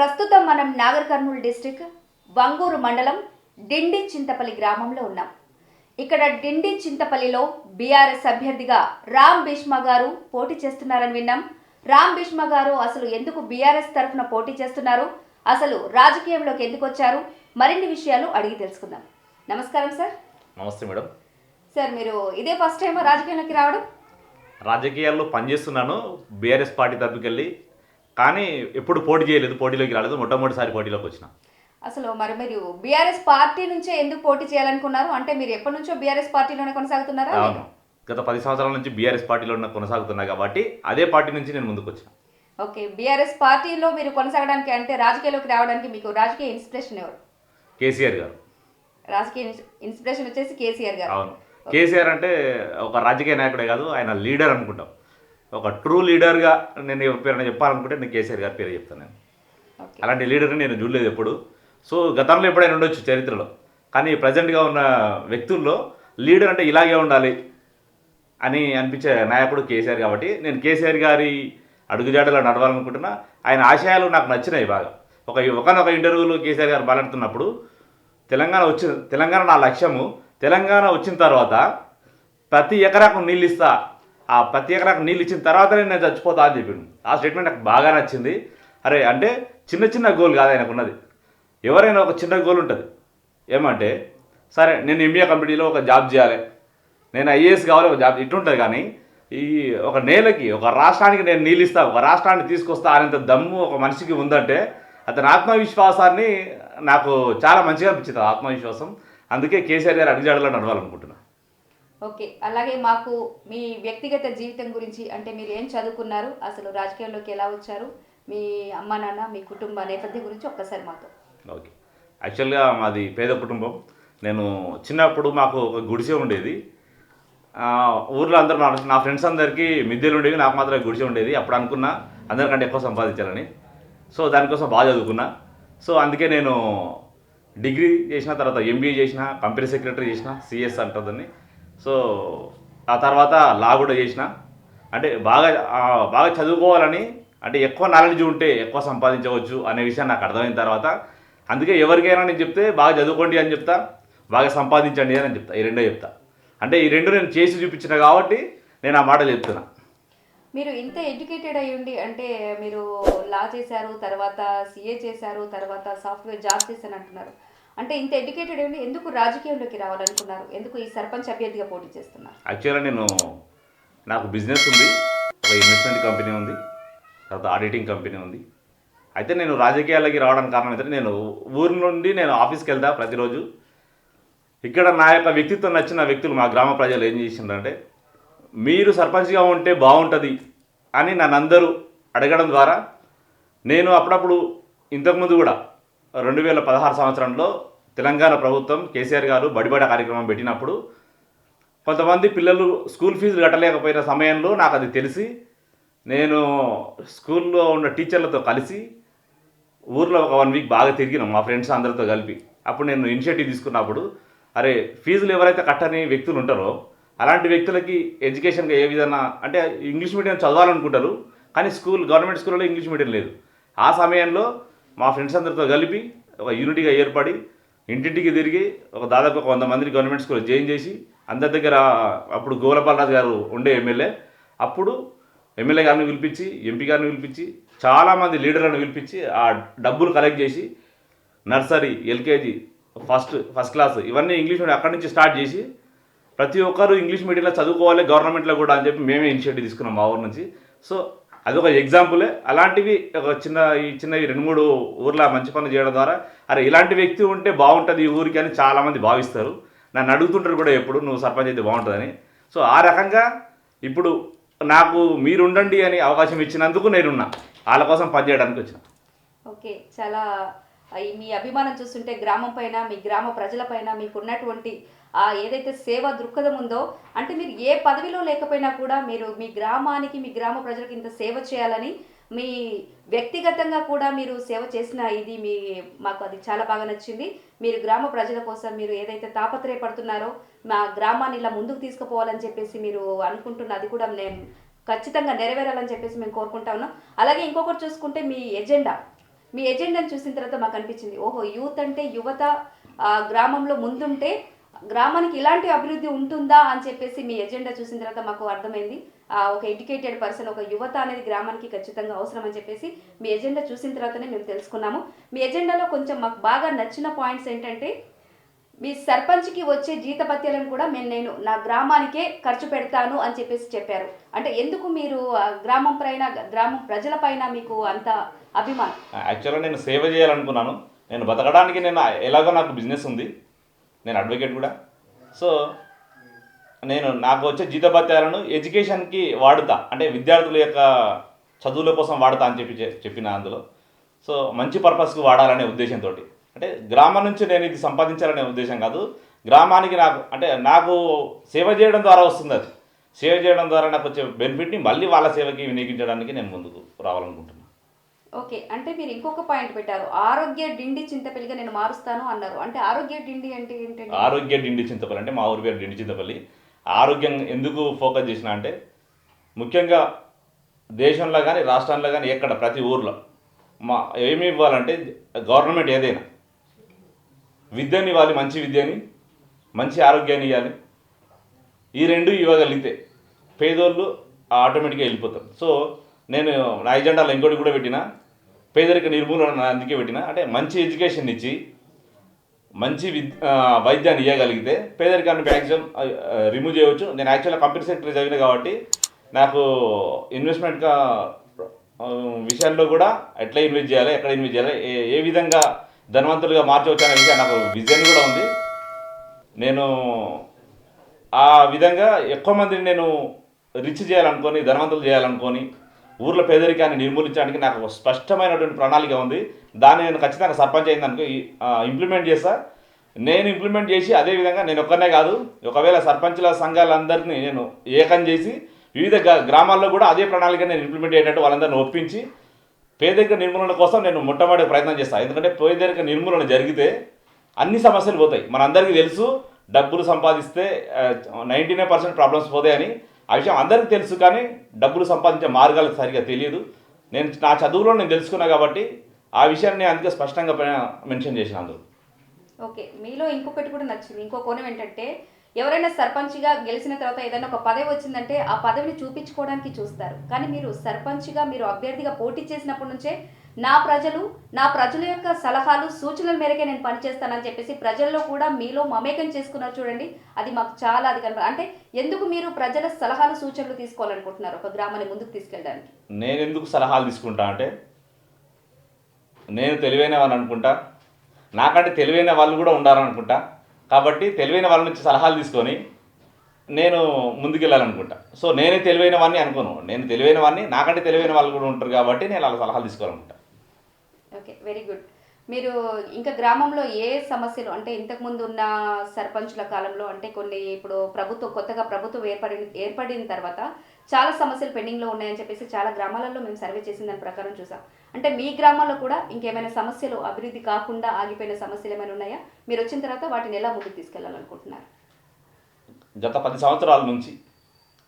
ప్రస్తుతం మనం నాగర్ కర్నూలు డిస్టిక్ వంగూరు మండలం డిండి చింతపల్లి గ్రామంలో ఉన్నాం. ఇక్కడ డిండి చింతపల్లిలో బీఆర్ఎస్ అభ్యర్థిగా రామ్ భీష్మ గారు పోటీ చేస్తున్నారని విన్నాం. రామ్ భీష్మ గారు అసలు ఎందుకు బీఆర్ఎస్ తరఫున పోటీ చేస్తున్నారు? అసలు రాజకీయంలోకి ఎందుకు వచ్చారు? మరిన్ని విషయాలు అడిగి తెలుసుకుందాం. నమస్కారం సార్. నమస్తే మేడం. సార్ మీరు ఇదే ఫస్ట్ టైం రాజకీయంలోకి రావడం? రాజకీయాల్లో పనిచేస్తున్నాను. బీఆర్ఎస్ పార్టీ తరపుకెళ్ళి కానీ ఎప్పుడు పోటీ చేయలేదు పోటీలోకి రాలేదు మొట్టమొదటిసారి పోటీలోకి వచ్చిన. అసలు మరి మీరు బీఆర్ఎస్ పార్టీ నుంచే ఎందుకు పోటీ చేయాలనుకున్నారు? అంటే మీరు ఎప్పటి నుంచో బీఆర్ఎస్ పార్టీలోనే కొనసాగుతున్నారా? అవును. గత పది సంవత్సరాల నుంచి బీఆర్ఎస్ పార్టీలో కొనసాగుతున్నా కాబట్టి అదే పార్టీ నుంచి నేను ముందుకు వచ్చిన. ఓకే బీఆర్ఎస్ పార్టీలో మీరు కొనసాగడానికి అంటే రాజకీయాల్లోకి రావడానికి మీకు రాజకీయ ఇన్స్పిరేషన్ ఎవరు? కేసీఆర్ గారు. రాజకీయ ఇన్స్- ఇన్స్పిరేషన్ వచ్చేసి కేసీఆర్ గారు. అవును. కేసీఆర్ అంటే ఒక రాజకీయ నాయకుడే కాదు ఆయన లీడర్ అనుకుంటాం. ఒక ట్రూ లీడర్గా నేను పేరైనా చెప్పాలనుకుంటే నేను కేసీఆర్ గారి పేరు చెప్తాను నేను. అలాంటి లీడర్ని నేను చూడలేదు ఎప్పుడు. సో గతంలో ఎప్పుడైనా ఉండొచ్చు చరిత్రలో. కానీ ప్రజెంట్గా ఉన్న వ్యక్తుల్లో లీడర్ అంటే ఇలాగే ఉండాలి అని అనిపించే నాయకుడు కేసీఆర్ కాబట్టి నేను కేసీఆర్ గారి అడుగుజాడలో నడవాలనుకుంటున్నా. ఆయన ఆశయాలు నాకు నచ్చినాయి బాగా. ఒక ఒకనొక ఇంటర్వ్యూలో కేసీఆర్ గారు మాట్లాడుతున్నప్పుడు తెలంగాణ వచ్చిన తెలంగాణ నా లక్ష్యము తెలంగాణ వచ్చిన తర్వాత ప్రతి ఎకరాకు నీళ్ళు ఇస్తా ఆ ప్రతి ఎకరాకు నీళ్ళు ఇచ్చిన తర్వాతనే నేను చచ్చిపోతా అని చెప్పిండు. ఆ స్టేట్మెంట్ నాకు బాగా నచ్చింది. అరే అంటే చిన్న చిన్న గోల్ కాదు ఆయనకున్నది ఎవరైనా ఒక చిన్న గోల్ ఉంటుంది. ఏమంటే సరే నేను ఎంబీఏ కంపెనీలో ఒక జాబ్ చేయాలి. నేను ఐఏఎస్ కావాలి ఒక జాబ్ ఇట్టుంటుంది కానీ ఈ ఒక నేలకి ఒక రాష్ట్రానికి నేను నీళ్ళు ఇస్తా ఒక రాష్ట్రాన్ని తీసుకొస్తా అనేంత దమ్ము ఒక మనిషికి ఉందంటే అతని ఆత్మవిశ్వాసాన్ని నాకు చాలా మంచిగా అనిపించింది ఆ ఆత్మవిశ్వాసం. అందుకే కేసీఆర్ గారు అడిగాడలో నడవాలనుకుంటున్నా. ఓకే. అలాగే మాకు మీ వ్యక్తిగత జీవితం గురించి అంటే మీరు ఏం చదువుకున్నారు? అసలు రాజకీయాల్లోకి ఎలా వచ్చారు? మీ అమ్మ నాన్న మీ కుటుంబ నేపథ్యం గురించి ఒక్కసారి మాతో. ఓకే. యాక్చువల్గా మాది పేద కుటుంబం. నేను చిన్నప్పుడు మాకు ఒక గుడిసె ఉండేది. ఊర్లో అందరూ నా నా ఫ్రెండ్స్ అందరికీ మిద్దెలు ఉండేవి. నాకు మాత్రం గుడిసె ఉండేది. అప్పుడు అనుకున్నా అందరికంటే ఎక్కువ సంపాదించాలని. సో దానికోసం బాగా చదువుకున్నా. సో అందుకే నేను డిగ్రీ చేసిన తర్వాత ఎంబీఏ చేసిన కంపెనీ సెక్రటరీ చేసిన సిఎస్ అంటుందని సో ఆ తర్వాత లా కూడా చేసిన. అంటే బాగా బాగా చదువుకోవాలని అంటే ఎక్కువ నాలెడ్జ్ ఉంటే ఎక్కువ సంపాదించవచ్చు అనే విషయం నాకు అర్థమైన తర్వాత అందుకే ఎవరికైనా నేను చెప్తే బాగా చదువుకోండి అని చెప్తా బాగా సంపాదించండి అని చెప్తా ఈ రెండో చెప్తా. అంటే ఈ రెండు నేను చేసి చూపించిన కాబట్టి నేను ఆ మాట చెప్తున్నా. మీరు ఇంత ఎడ్యుకేటెడ్ అయ్యుండి అంటే మీరు లా చేశారు తర్వాత సిఏ చేశారు తర్వాత సాఫ్ట్వేర్ జాబ్ చేశాను అంటున్నారు అంటే ఇంత ఎడ్యుకేటెడ్ అయి ఉండి ఎందుకు రాజకీయంలోకి రావాలనుకున్నారు? ఎందుకు ఈ సర్పంచ్ అభ్యర్థిగా పోటీ చేస్తున్నారు? యాక్చువల్గా నేను నాకు బిజినెస్ ఉంది ఒక ఇన్వెస్ట్మెంట్ కంపెనీ ఉంది తర్వాత ఆడిటింగ్ కంపెనీ ఉంది. అయితే నేను రాజకీయాలకి రావడానికి కారణం ఏంటంటే నేను ఊరి నుండి నేను ఆఫీస్కి వెళ్తా ప్రతిరోజు. ఇక్కడ నా యొక్క వ్యక్తిత్వం నచ్చిన వ్యక్తులు మా గ్రామ ప్రజలు ఏం చేసిందంటే మీరు సర్పంచ్గా ఉంటే బాగుంటుంది అని నన్ను అందరూ అడగడం ద్వారా నేను అప్పుడప్పుడు ఇంతకుముందు కూడా రెండు వేల పదహారు సంవత్సరంలో తెలంగాణ ప్రభుత్వం కేసీఆర్ గారు బడిబడ కార్యక్రమం పెట్టినప్పుడు కొంతమంది పిల్లలు స్కూల్ ఫీజులు కట్టలేకపోయిన సమయంలో నాకు అది తెలిసి నేను స్కూల్లో ఉన్న టీచర్లతో కలిసి ఊర్లో ఒక వన్ వీక్ బాగా తిరిగినాం మా ఫ్రెండ్స్ అందరితో కలిపి. అప్పుడు నేను ఇనిషియేటివ్ తీసుకున్నప్పుడు అరే ఫీజులు ఎవరైతే కట్టని వ్యక్తులు ఉంటారో అలాంటి వ్యక్తులకి ఎడ్యుకేషన్గా ఏ విధంగా అంటే ఇంగ్లీష్ మీడియం చదవాలనుకుంటారు కానీ స్కూల్ గవర్నమెంట్ స్కూల్లో ఇంగ్లీష్ మీడియం లేదు. ఆ సమయంలో మా ఫ్రెండ్స్ అందరితో కలిపి ఒక యూనిటీగా ఏర్పడి ఇంటింటికి తిరిగి ఒక దాదాపు ఒక వంద మందిని గవర్నమెంట్ స్కూల్లో జాయిన్ చేసి అందరి దగ్గర అప్పుడు గోలపాలరాజు గారు ఉండే ఎమ్మెల్యే అప్పుడు ఎమ్మెల్యే గారిని పిలిపించి ఎంపీ గారిని పిలిపించి చాలామంది లీడర్లను పిలిపించి ఆ డబ్బులు కలెక్ట్ చేసి nursery LKG first first class ఇవన్నీ ఇంగ్లీష్ మీడియం అక్కడి నుంచి స్టార్ట్ చేసి ప్రతి ఒక్కరు ఇంగ్లీష్ మీడియంలో చదువుకోవాలి గవర్నమెంట్లో కూడా అని చెప్పి మేమే ఇనిషియేటివ్ తీసుకున్నాం మా ఊరు నుంచి. సో అదొక ఎగ్జాంపులే అలాంటివి ఒక చిన్న ఈ చిన్న ఈ రెండు మూడు ఊర్ల మంచి పనులు చేయడం ద్వారా అరే ఇలాంటి వ్యక్తి ఉంటే బాగుంటుంది ఈ ఊరికి అని చాలామంది భావిస్తారు. నన్ను అడుగుతుంటారు కూడా ఎప్పుడు నువ్వు సర్పంచ్ అయితే బాగుంటుందని. సో ఆ రకంగా ఇప్పుడు నాకు మీరు ఉండండి అని అవకాశం ఇచ్చినందుకు నేనున్నా. వాళ్ళ కోసం పనిచేయడానికి వచ్చిన. ఓకే చాలా ఈ మీ అభిమానం చూస్తుంటే గ్రామం పైన మీ గ్రామ ప్రజల పైన మీకు ఉన్నటువంటి ఆ ఏదైతే సేవ దృక్పథం ఉందో అంటే మీరు ఏ పదవిలో లేకపోయినా కూడా మీరు మీ గ్రామానికి మీ గ్రామ ప్రజలకు ఇంత సేవ చేయాలని మీ వ్యక్తిగతంగా కూడా మీరు సేవ చేసిన ఇది మీ మాకు అది చాలా బాగా నచ్చింది. మీరు గ్రామ ప్రజల కోసం మీరు ఏదైతే తాపత్రయపడుతున్నారో మా గ్రామాన్ని ఇలా ముందుకు తీసుకుపోవాలని చెప్పేసి మీరు అనుకుంటున్న అది కూడా నేను ఖచ్చితంగా నెరవేరాలని చెప్పేసి మేము కోరుకుంటా ఉన్నాం. అలాగే ఇంకొకటి చూసుకుంటే మీ ఎజెండా. మీ ఎజెండాను చూసిన తర్వాత మాకు అనిపించింది ఓహో యూత్ అంటే యువత గ్రామంలో ముందుంటే గ్రామానికి ఇలాంటి అభివృద్ధి ఉంటుందా అని చెప్పేసి మీ ఎజెండా చూసిన తర్వాత మాకు అర్థమైంది. ఆ, ఒక ఎడ్యుకేటెడ్ పర్సన్ ఒక యువత అనేది గ్రామానికి ఖచ్చితంగా అవసరం అని చెప్పేసి మీ ఎజెండా చూసిన తర్వాతనే మేము తెలుసుకున్నాము. మీ ఎజెండాలో కొంచెం మాకు బాగా నచ్చిన పాయింట్స్ ఏంటంటే మీ సర్పంచ్కి వచ్చే జీతపత్యాలను కూడా మేము నేను నా గ్రామానికే ఖర్చు పెడతాను అని చెప్పేసి చెప్పారు. అంటే ఎందుకు మీరు గ్రామం పైన గ్రామం ప్రజల పైన మీకు అంత అభిమానం? యాక్చువల్గా నేను సేవ చేయాలనుకున్నాను. నేను బతకడానికి నేను ఎలాగో నాకు బిజినెస్ ఉంది. నేను అడ్వకేట్ కూడా. సో నేను నాకు వచ్చే జీతభత్యాలను ఎడ్యుకేషన్కి వాడుతా. అంటే విద్యార్థుల యొక్క చదువుల కోసం వాడతా అని చెప్పి చెప్పిన అందులో. సో మంచి పర్పస్కి వాడాలనే ఉద్దేశంతో అంటే గ్రామం నుంచి నేను ఇది సంపాదించాలనే ఉద్దేశం కాదు. గ్రామానికి నాకు అంటే నాకు సేవ చేయడం ద్వారా వస్తుంది అది. సేవ చేయడం ద్వారా నాకు వచ్చే బెనిఫిట్ని మళ్ళీ వాళ్ళ సేవకి వినియోగించడానికి నేను ముందుకు రావాలనుకుంటున్నాను ఓకే అంటే మీరు ఇంకొక పాయింట్ పెట్టారు. ఆరోగ్య డిండి చింతపల్లిగా నేను మారుస్తాను అన్నారు. అంటే ఆరోగ్య డిండి అంటే ఏంటంటే ఆరోగ్య డిండి చింతపల్లి అంటే మా ఊరి పేరు డిండి చింతపల్లి. ఆరోగ్యం ఎందుకు ఫోకస్ చేసిన అంటే ముఖ్యంగా దేశంలో కానీ రాష్ట్రంలో కానీ ఎక్కడ ప్రతి ఊర్లో మా ఏమి ఇవ్వాలంటే గవర్నమెంట్ ఏదైనా విద్యని ఇవ్వాలి మంచి విద్యని మంచి ఆరోగ్యాన్ని ఇవ్వాలి. ఈ రెండు ఇవ్వగలిగితే పేదోళ్ళు ఆటోమేటిక్గా వెళ్ళిపోతారు. సో నేను నా ఎజెండాలో ఇంకోటి కూడా పెట్టిన పేదరిక నిర్మూలన అందుకే పెట్టిన. అంటే మంచి ఎడ్యుకేషన్ ఇచ్చి మంచి విద్ వైద్యాన్ని ఇవ్వగలిగితే పేదరికాన్ని మ్యాక్సిమం రిమూవ్ చేయవచ్చు. నేను యాక్చువల్గా కంపెనీ సెక్టర్ చదివిన కాబట్టి నాకు ఇన్వెస్ట్మెంట్గా విషయంలో కూడా ఎట్లా ఇన్వెస్ట్ చేయాలి ఎక్కడ ఇన్వెస్ట్ చేయాలి ఏ ఏ విధంగా ధనవంతులుగా మార్చవచ్చు అనే విషయం నాకు విజన్ కూడా ఉంది. నేను ఆ విధంగా ఎక్కువ మందిని నేను రిచ్ చేయాలనుకొని ధనవంతులు చేయాలనుకొని ఊర్లో పేదరికాన్ని నిర్మూలించడానికి నాకు స్పష్టమైనటువంటి ప్రణాళిక ఉంది. దాన్ని నేను ఖచ్చితంగా సర్పంచ్ అయిందనుకో ఇంప్లిమెంట్ చేస్తా. నేను ఇంప్లిమెంట్ చేసి అదే విధంగా నేను ఒక్కనే కాదు ఒకవేళ సర్పంచుల సంఘాలందరినీ నేను ఏకం చేసి వివిధ గ్రామాల్లో కూడా అదే ప్రణాళిక నేను ఇంప్లిమెంట్ అయ్యేటట్టు వాళ్ళందరిని ఒప్పించి పేదరిక నిర్మూలన కోసం నేను మొట్టమొదటి ప్రయత్నం చేస్తాను ఎందుకంటే పేదరిక నిర్మూలన జరిగితే అన్ని సమస్యలు పోతాయి. మనందరికీ తెలుసు డబ్బులు సంపాదిస్తే నైంటీ నైన్ పర్సెంట్ ప్రాబ్లమ్స్ పోతాయని. ఆ విషయం అందరికీ తెలుసు కానీ డబ్బులు సంపాదించే మార్గాలు సరిగా తెలియదు. నేను నా చదువులో నేను తెలుసుకున్నా కాబట్టి ఆ విషయాన్ని అందుకే స్పష్టంగా మెన్షన్ చేసిన అందులో. ఓకే మీలో ఇంకొకటి కూడా నచ్చింది. ఇంకో కోణం ఏంటంటే ఎవరైనా సర్పంచ్గా గెలిచిన తర్వాత ఏదైనా ఒక పదవి వచ్చిందంటే ఆ పదవిని చూపించుకోవడానికి చూస్తారు. కానీ మీరు సర్పంచ్గా మీరు అభ్యర్థిగా పోటీ చేసినప్పటి నుంచే నా ప్రజలు నా ప్రజల యొక్క సలహాలు సూచనల మేరకే నేను పనిచేస్తానని చెప్పేసి ప్రజల్లో కూడా మీలో మమేకం చేసుకున్నారు చూడండి. అది మాకు చాలా అది కనుక అంటే ఎందుకు మీరు ప్రజల సలహాలు సూచనలు తీసుకోవాలనుకుంటున్నారు ఒక గ్రామాన్ని ముందుకు తీసుకెళ్ళడానికి? నేను ఎందుకు సలహాలు తీసుకుంటా అంటే నేను తెలివైన వాళ్ళని అనుకుంటా. నాకంటే తెలివైన వాళ్ళు కూడా ఉండాలనుకుంటా. కాబట్టి తెలివైన వాళ్ళ నుంచి సలహాలు తీసుకొని నేను ముందుకెళ్ళాలనుకుంటా. సో నేనే తెలివైన వాడిని అనుకోను. నేను తెలివైన వాడిని నాకంటే తెలివైన వాళ్ళు కూడా ఉంటారు కాబట్టి నేను అలా సలహాలు తీసుకోవాలనుకుంటా. Okay very good. మీరు ఇంకా గ్రామంలో ఏ సమస్యలు అంటే ఇంతకుముందు ఉన్న సర్పంచుల కాలంలో అంటే కొన్ని ఇప్పుడు ప్రభుత్వం కొత్తగా ప్రభుత్వం ఏర్పడి ఏర్పడిన తర్వాత చాలా సమస్యలు పెండింగ్లో ఉన్నాయని చెప్పేసి చాలా గ్రామాలలో మేము సర్వే చేసిన దాని ప్రకారం చూసాం. అంటే మీ గ్రామాల్లో కూడా ఇంకేమైనా సమస్యలు అభివృద్ధి కాకుండా ఆగిపోయిన సమస్యలు ఏమైనా ఉన్నాయా? మీరు వచ్చిన తర్వాత వాటిని ఎలా ముందుకు తీసుకెళ్ళాలనుకుంటున్నారు? గత పది సంవత్సరాల నుంచి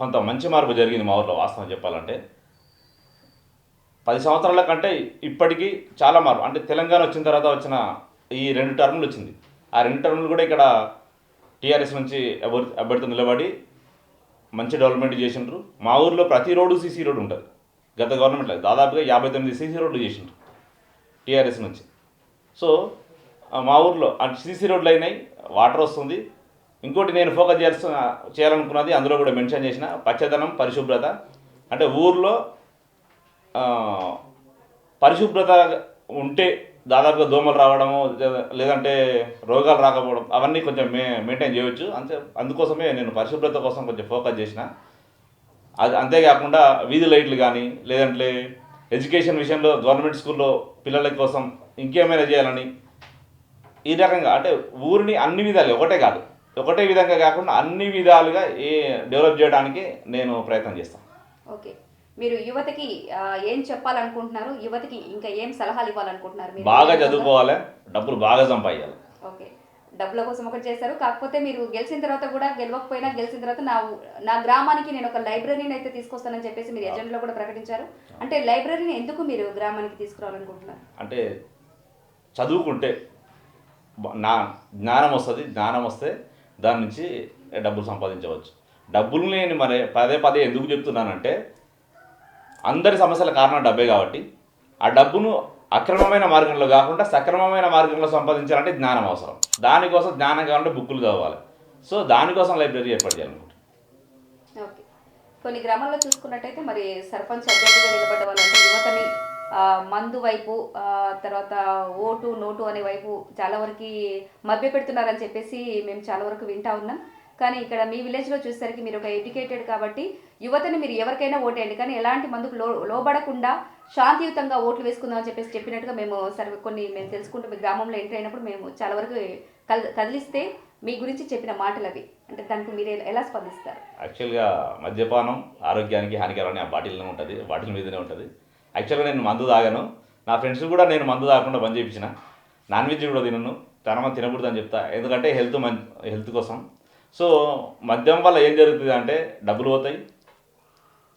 కొంత మంచి మార్పు జరిగింది మా ఊర్లో వాస్తవం చెప్పాలంటే. పది సంవత్సరాల కంటే ఇప్పటికీ చాలా మార్పు. అంటే తెలంగాణ వచ్చిన తర్వాత వచ్చిన ఈ రెండు టర్ములు వచ్చింది. ఆ రెండు టర్ములు కూడా ఇక్కడ టీఆర్ఎస్ నుంచి అభ్యర్థి అభ్యర్థి నిలబడి మంచి డెవలప్మెంట్ చేసిండ్రు. మా ఊర్లో ప్రతి రోడ్డు సీసీ రోడ్డు ఉంటుంది. గత గవర్నమెంట్లో దాదాపుగా యాభై తొమ్మిది సీసీ రోడ్లు చేసిండ్రు టీఆర్ఎస్ నుంచి. సో మా ఊర్లో అంటే సీసీ రోడ్లు అయినాయి వాటర్ వస్తుంది. ఇంకోటి నేను ఫోకస్ చేయాల్సిన చేయాలనుకున్నది అందులో కూడా మెన్షన్ చేసిన పచ్చదనం పరిశుభ్రత. అంటే ఊర్లో పరిశుభ్రత ఉంటే దాదాపుగా దోమలు రావడము లేదా- లేదంటే రోగాలు రాకపోవడం అవన్నీ కొంచెం మే మెయింటైన్ చేయవచ్చు అంతే అందుకోసమే నేను పరిశుభ్రత కోసం కొంచెం ఫోకస్ చేసిన. అది అంతేకాకుండా వీధి లైట్లు కానీ లేదంటే ఎడ్యుకేషన్ విషయంలో గవర్నమెంట్ స్కూల్లో పిల్లల కోసం ఇంకేమైనా చేయాలని ఈ రకంగా అంటే ఊరిని అన్ని విధాలు ఒకటే కాదు ఒకటే విధంగా కాకుండా అన్ని విధాలుగా ఏ డెవలప్ చేయడానికి నేను ప్రయత్నం చేస్తాను ఓకే మీరు యువతకి ఏం చెప్పాలనుకుంటున్నారు? యువతకి ఇంకా ఏం సలహాలు ఇవ్వాలనుకుంటున్నారు? బాగా చదువుకోవాలి డబ్బులు బాగా సంపాదించాలి ఓకే. డబ్బుల కోసం ఒకటి చేశారు. కాకపోతే మీరు గెలిచిన తర్వాత కూడా గెలవకపోయినా గెలిచిన తర్వాత నా నా గ్రామానికి నేను ఒక లైబ్రరీని అయితే తీసుకొస్తానని చెప్పేసి మీరు ఎజెండాలో కూడా ప్రకటించారు. అంటే లైబ్రరీని ఎందుకు మీరు గ్రామానికి తీసుకురావాలనుకుంటున్నారు? అంటే చదువుకుంటే నా జ్ఞానం వస్తుంది జ్ఞానం వస్తే దాని నుంచి డబ్బులు సంపాదించవచ్చు. డబ్బులు నేను మరి పదే పదే ఎందుకు చెప్తున్నానంటే అందరి సమస్యల కారణం డబ్బే కాబట్టి ఆ డబ్బును అక్రమమైన మార్గంలో కాకుండా సక్రమమైన మార్గంలో సంపాదించాలంటే జ్ఞానం అవసరం. దానికోసం జ్ఞానం కావాలంటే బుక్కులు కావాలి. సో దానికోసం లైబ్రరీ ఏర్పాటు చేయాలనుకుంటున్నాను ఓకే. కొన్ని గ్రామాల్లో చూసుకున్నట్టయితే మరి సర్పంచ్ అభ్యర్థిగా నిలబడ్డ వాళ్ళంటే యువతని మందు వైపు తర్వాత ఓటు నోటు అనే వైపు చాలా వరకు మభ్య పెడుతున్నారని చెప్పేసి మేము చాలా వరకు వింటా ఉన్నాం. కానీ ఇక్కడ మీ విలేజ్లో చూసేసరికి మీరు ఒక ఎడ్యుకేటెడ్ కాబట్టి యువతని మీరు ఎవరికైనా ఓటేయండి. కానీ ఎలాంటి మందుకు లో లోబడకుండా శాంతియుతంగా ఓట్లు వేసుకుందాం అని చెప్పేసి చెప్పినట్టుగా మేము సర్వే కొన్ని మేము తెలుసుకుంటూ మీ గ్రామంలో ఎంటర్ అయినప్పుడు మేము చాలా వరకు కల్ కదిలిస్తే మీ గురించి చెప్పిన మాటలు అవి అంటే దానికి మీరు ఎలా- స్పందిస్తారు? యాక్చువల్గా మద్యపానం ఆరోగ్యానికి హానికరమైన ఆ బాటిల్లోనే ఉంటుంది. బాటిల్ మీదనే ఉంటుంది. యాక్చువల్గా నేను మందు తాగాను. నా ఫ్రెండ్స్ కూడా నేను మందు తాగకుండా పని చేయించిన నాన్ వెజ్ కూడా తినను. చాలా తినకూడదు అని చెప్తా. ఎందుకంటే హెల్త్ మంచి హెల్త్ కోసం సో మద్యం వల్ల ఏం జరుగుతుంది అంటే డబ్బులు పోతాయి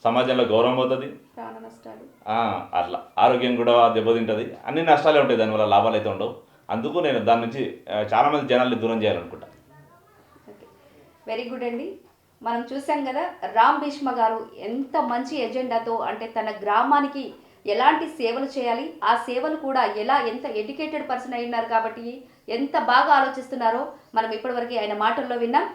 సమాజంలో గౌరవం పోతుంది. ప్రాణ నష్టాలు. ఆ, అట్లా ఆరోగ్యం కూడా దెబ్బతింటుంది. అన్ని నష్టాలే ఉంటాయి దానివల్ల లాభాలు అయితే ఉండవు. అందుకు నేను దాని నుంచి చాలామంది జనాల్ని దూరం చేయాలనుకుంటా. ఓకే. వెరీ గుడ్ అండి. మనం చూసాం కదా రామ్ భీష్మ గారు ఎంత మంచి ఎజెండాతో అంటే తన గ్రామానికి ఎలాంటి సేవలు చేయాలి ఆ సేవలు కూడా ఎలా ఎంత ఎడ్యుకేటెడ్ పర్సన్ అయి ఉన్నారు కాబట్టి ఎంత బాగా ఆలోచిస్తున్నారో మనం ఇప్పటివరకు ఆయన మాటల్లో విన్నాం.